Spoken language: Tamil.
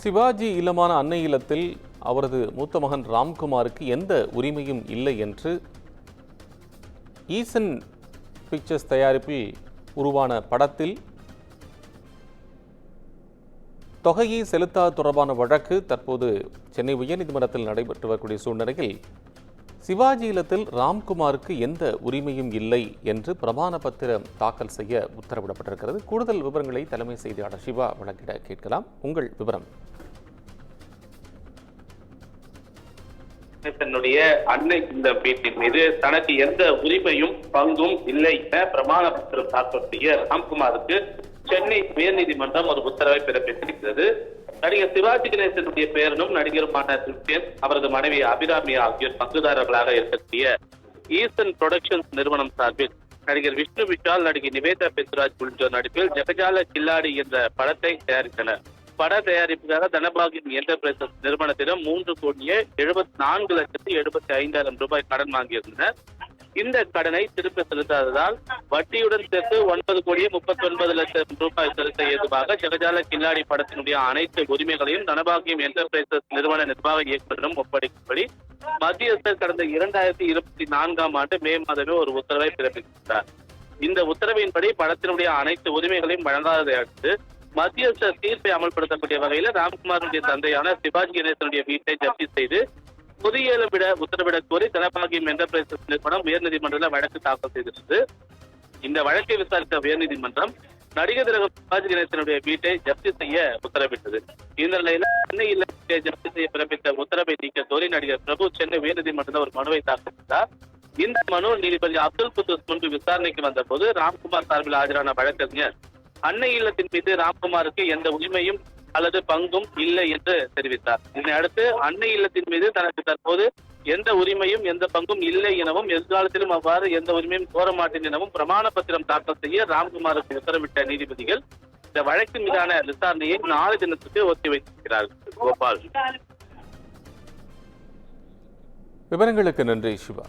சிவாஜி இல்லமான அன்னை இல்லத்தில் அவரது மூத்த மகன் ராம்குமாருக்கு எந்த உரிமையும் இல்லை என்று ஈசன் பிக்சர்ஸ் தயாரிப்பில் உருவான படத்தில் தொகையை செலுத்தாத தொடர்பான வழக்கு தற்போது சென்னை உயர்நீதிமன்றத்தில் நடைபெற்று வரக்கூடிய சூழ்நிலையில் சிவாஜி இல்லத்தில் ராம்குமாருக்கு எந்த உரிமையும் இல்லை என்று பிரமாண பத்திரம் தாக்கல் செய்ய உத்தரவிடப்பட்டிருக்கிறது. கூடுதல் விவரங்களை தலைமை செய்தியாளர் சிவா வழங்கிட கேட்கலாம். உங்கள் விவரம். தன்னுடைய அன்னை இந்த வீட்டின் மீது தனக்கு எந்த உரிமையும் பங்கும் இல்லை என பிரமாண பத்திரம் தாக்கல் செய்ய ராம்குமாருக்கு சென்னை உயர்நீதிமன்றம் ஒரு உத்தரவை பிறப்பித்திருக்கிறது. நடிகர் சிவாஜி கணேசனுடைய பேரனும் நடிகருமான கிறிஸ்டியன் அவரது மனைவி அபிராமி ஆகியோர் பங்குதாரர்களாக இருக்கக்கூடிய ஈசன் புரொடக்ஷன்ஸ் நிறுவனம் சார்பில் நடிகர் விஷ்ணு விஷால் நடிகை நிவேதா பெத்ராஜ் உள்ளிட்டோர் நடிப்பில் ஜெகஜால கில்லாடி என்ற படத்தை தயாரித்தனர். பட தயாரிப்புக்காக தனபாகின் என்டர்பிரைசஸ் நிறுவனத்திடம் மூன்று கோடியே எழுபத்தி நான்கு லட்சத்தி எழுபத்தி ஐந்தாயிரம் ரூபாய் கடன் வாங்கியிருந்தனர். இந்த கடனை திருப்பி செலுத்தாததால் வட்டியுடன் சேர்த்து ஒன்பது கோடியே முப்பத்தி ஒன்பது லட்சம் ரூபாய் செலுத்த ஏதுவாக ஜெகஜால கில்லாடி படத்தினுடைய அனைத்து உரிமைகளையும் தனபாகியம் என்டர்பிரைசஸ் நிறுவன நிர்வாக இயக்குநரிடம் ஒப்படைக்கும்படி மத்தியஸ்தர் கடந்த இரண்டாயிரத்தி இருபத்தி நான்காம் ஆண்டு மே மாதமே ஒரு உத்தரவை பிறப்பித்தார் இந்த உத்தரவின்படி படத்தினுடைய அனைத்து உரிமைகளையும் வழங்காததை அடுத்து மத்திய அரசு தீர்ப்பை அமல்படுத்தக்கூடிய வகையில் ராம்குமாருடைய தந்தையான சிவாஜி கணேசனுடைய வீட்டை ஜப்தி செய்து புதியவிட உத்தரவிட கோரி தனபாகியம் என்டர்பிரைசஸ் நிறுவனம் உயர்நீதிமன்றத்தில் வழக்கு தாக்கல் செய்திருந்தது. இந்த வழக்கை விசாரித்த உயர்நீதிமன்றம் நடிகர் திலகம் சிவாஜி கணேசனுடைய வீட்டை ஜப்தி செய்ய உத்தரவிட்டது. இந்த நிலையில சென்னையில் ஜப்தி செய்ய பிறப்பித்த உத்தரவை நீக்க கோரி நடிகர் பிரபு சென்னை உயர்நீதிமன்றத்தில் ஒரு மனுவை தாக்கல் செய்தார். இந்த மனு நீதிபதி அப்துல் குத்தூஸ் முன்பு விசாரணைக்கு வந்தபோது ராம்குமார் சார்பில் ஆஜரான வழக்கறிஞர் அன்னை இல்லத்தின் மீது ராம்குமாருக்கு எந்த உரிமையும் அல்லது பங்கும் இல்லை என்று தெரிவித்தார். இதனை அடுத்து அன்னை இல்லத்தின் மீது தனக்கு தற்போது எந்த உரிமையும் எந்த பங்கும் இல்லை எனவும் எதிர்காலத்திலும் அவ்வாறு எந்த உரிமையும் கோர மாட்டேன் எனவும் பிரமாண பத்திரம் தாக்கல் செய்ய ராம்குமாருக்கு உத்தரவிட்ட நீதிபதிகள் இந்த வழக்கு மீதான விசாரணையை நாலு தினத்துக்கு ஒத்திவைத்திருக்கிறார்கள் கோபால். விவரங்களுக்கு நன்றி சிவா.